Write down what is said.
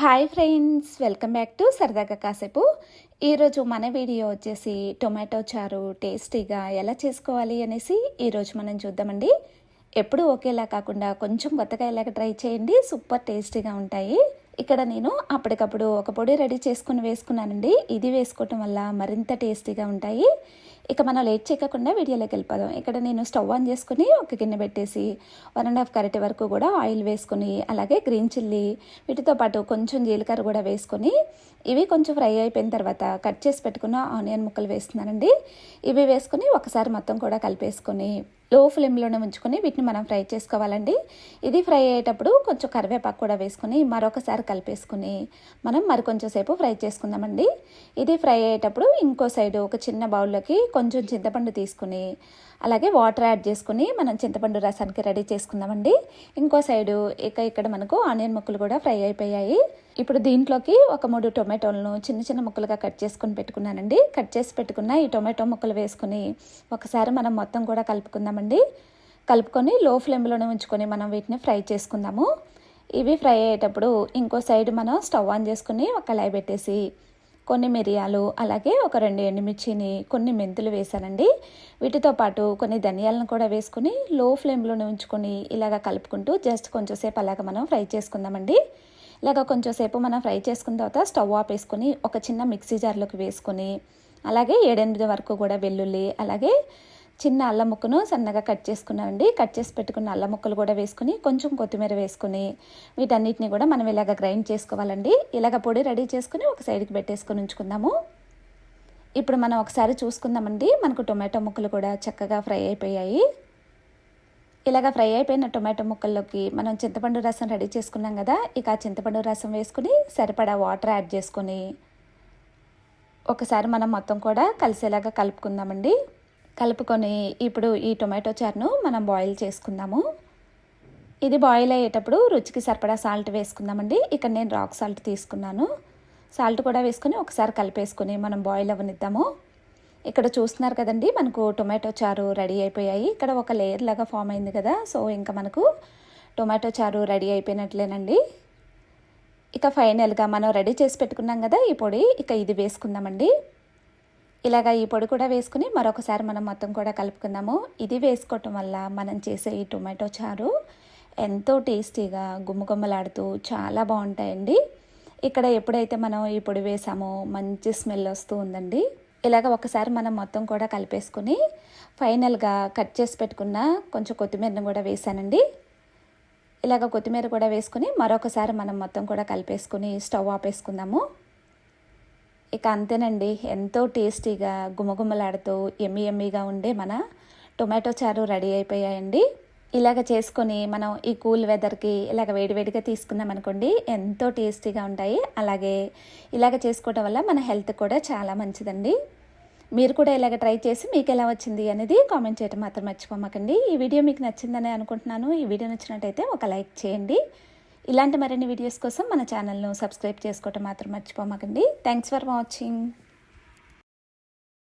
Hi friends welcome back to సరదాగా కాసేపు. ఈరోజు మన వీడియో వచ్చేసి టొమాటో చారు టేస్టీగా ఎలా చేసుకోవాలి అనేసి ఈరోజు మనం చూద్దామండి. ఎప్పుడు ఒకేలా కాకుండా కొంచెం కొత్తగా ఇలాగ ట్రై చేయండి సూపర్ టేస్టీగా ఉంటాయి. ఇక్కడ నేను అప్పటికప్పుడు ఒక పొడి రెడీ చేసుకుని వేసుకున్నానండి. ఇది వేసుకోవటం వల్ల మరింత టేస్టీగా ఉంటాయి. ఇక మనం లేట్ చేయకుండా వీడియోలోకి వెళ్ళిపోదాం. ఇక్కడ నేను స్టవ్ ఆన్ చేసుకుని ఒక గిన్నె పెట్టేసి వన్ అండ్ హాఫ్ కరెట్ వరకు కూడా ఆయిల్ వేసుకొని అలాగే గ్రీన్ చిల్లీ వీటితో పాటు కొంచెం జీలకర్ర కూడా వేసుకొని ఇవి కొంచెం ఫ్రై అయిపోయిన తర్వాత కట్ చేసి పెట్టుకున్న ఆనియన్ ముక్కలు వేస్తున్నానండి. ఇవి వేసుకొని ఒకసారి మొత్తం కూడా కలిపేసుకొని లో ఫ్లేమ్లోనే ఉంచుకొని వీటిని మనం ఫ్రై చేసుకోవాలండి. ఇది ఫ్రై అయ్యేటప్పుడు కొంచెం కరివేపాకు కూడా వేసుకుని మరొకసారి కలిపేసుకుని మనం మరి కొంచెం సేపు ఫ్రై చేసుకుందామండి. ఇది ఫ్రై అయ్యేటప్పుడు ఇంకో సైడు ఒక చిన్న బౌల్లోకి కొంచెం చింతపండు తీసుకుని అలాగే వాటర్ యాడ్ చేసుకుని మనం చింతపండు రసానికి రెడీ చేసుకుందామండి. ఇంకో సైడు ఇక ఇక్కడ మనకు ఆనియన్ ముక్కలు కూడా ఫ్రై అయిపోయాయి. ఇప్పుడు దీంట్లోకి ఒక మూడు టొమాటోలను చిన్న చిన్న ముక్కలుగా కట్ చేసుకొని పెట్టుకున్నానండి. కట్ చేసి పెట్టుకున్న ఈ టొమాటో ముక్కలు వేసుకుని ఒకసారి మనం మొత్తం కూడా కలుపుకుందామండి. కలుపుకొని లో ఫ్లేమ్లోనే ఉంచుకొని మనం వీటిని ఫ్రై చేసుకుందాము. ఇవి ఫ్రై అయ్యేటప్పుడు ఇంకో సైడ్ మనం స్టవ్ ఆన్ చేసుకుని ఒక కళాయి పెట్టేసి కొన్ని మిరియాలు అలాగే ఒక రెండు ఎండుమిర్చిని కొన్ని మెంతులు వేసానండి వీటితో పాటు కొన్ని ధనియాలను కూడా వేసుకుని లో ఫ్లేమ్లోనే ఉంచుకొని ఇలాగ కలుపుకుంటూ జస్ట్ కొంచెంసేపు అలాగ మనం ఫ్రై చేసుకుందామండి. ఇలాగ కొంచెంసేపు మనం ఫ్రై చేసుకున్న తర్వాత స్టవ్ ఆఫ్ వేసుకుని ఒక చిన్న మిక్సీ జార్లోకి వేసుకొని అలాగే ఏడెనిమిది వరకు కూడా వెల్లుల్లి అలాగే చిన్న అల్లం ముక్కను సన్నగా కట్ చేసుకున్నామండి. కట్ చేసి పెట్టుకున్న అల్లం ముక్కలు కూడా వేసుకుని కొంచెం కొత్తిమీర వేసుకుని వీటన్నిటిని కూడా మనం ఇలాగ గ్రైండ్ చేసుకోవాలండి. ఇలాగ పొడి రెడీ చేసుకుని ఒక సైడ్కి పెట్టేసుకొని ఉంచుకుందాము. ఇప్పుడు మనం ఒకసారి చూసుకుందామండి. మనకు టొమాటో ముక్కలు కూడా చక్కగా ఫ్రై అయిపోయాయి. ఇలాగ ఫ్రై అయిపోయిన టొమాటో ముక్కల్లోకి మనం చింతపండు రసం రెడీ చేసుకున్నాం కదా ఇక చింతపండు రసం వేసుకుని సరిపడా వాటర్ యాడ్ చేసుకొని ఒకసారి మనం మొత్తం కూడా కలిసేలాగా కలుపుకుందామండి. కలుపుకొని ఇప్పుడు ఈ టొమాటో చారును మనం బాయిల్ చేసుకుందాము. ఇది బాయిల్ అయ్యేటప్పుడు రుచికి సరిపడా సాల్ట్ వేసుకుందామండి. ఇక్కడ నేను రాక్ సాల్ట్ తీసుకున్నాను. సాల్ట్ కూడా వేసుకొని ఒకసారి కలిపేసుకొని మనం బాయిల్ అవ్వనిద్దాము. ఇక్కడ చూస్తున్నారు కదండి మనకు టొమాటో చారు రెడీ అయిపోయాయి. ఇక్కడ ఒక లేయర్ లాగా ఫామ్ అయింది కదా సో ఇంకా మనకు టొమాటో చారు రెడీ అయిపోయినట్లేనండి. ఇక ఫైనల్గా మనం రెడీ చేసి పెట్టుకున్నాం కదా ఈ పొడి. ఇక ఇది వేసుకుందామండి. ఇలాగ ఈ పొడి కూడా వేసుకుని మరొకసారి మనం మొత్తం కూడా కలుపుకుందాము. ఇది వేసుకోవటం వల్ల మనం చేసే ఈ టొమాటో చారు ఎంతో టేస్టీగా గుమ్మగుమ్మలాడుతూ చాలా బాగుంటాయండి. ఇక్కడ ఎప్పుడైతే మనం ఈ పొడి వేసామో మంచి స్మెల్ వస్తూ ఉందండి. ఇలాగ ఒకసారి మనం మొత్తం కూడా కలిపేసుకుని ఫైనల్గా కట్ చేసి పెట్టుకున్న కొంచెం కొత్తిమీరను కూడా వేసానండి. ఇలాగ కొత్తిమీర కూడా వేసుకుని మరొకసారి మనం మొత్తం కూడా కలిపేసుకుని స్టవ్ ఆపేసుకుందాము. ఇక అంతేనండి ఎంతో టేస్టీగా గుమగుమలాడుతూ ఎమ్మి ఎమ్మిగా ఉండే మన టొమాటో చారు రెడీ అయిపోయాయండి. ఇలాగ చేసుకొని మనం ఈ కూల్ వెదర్కి ఇలాగ వేడివేడిగా తీసుకుందాం అనుకోండి ఎంతో టేస్టీగా ఉంటాయి. అలాగే ఇలాగ చేసుకోవడం వల్ల మన హెల్త్ కూడా చాలా మంచిదండి. మీరు కూడా ఇలాగ ట్రై చేసి మీకు ఎలా వచ్చింది అనేది కామెంట్ చేయడం మాత్రం మర్చిపోమాకండి. ఈ వీడియో మీకు నచ్చిందని అనుకుంటున్నాను. ఈ వీడియో నచ్చినట్టయితే ఒక లైక్ చేయండి. ఇలాంటి మరిన్ని వీడియోస్ కోసం మన ఛానల్ను సబ్స్క్రైబ్ చేసుకోవటం మాత్రం మర్చిపోమాకండి. Thanks for watching.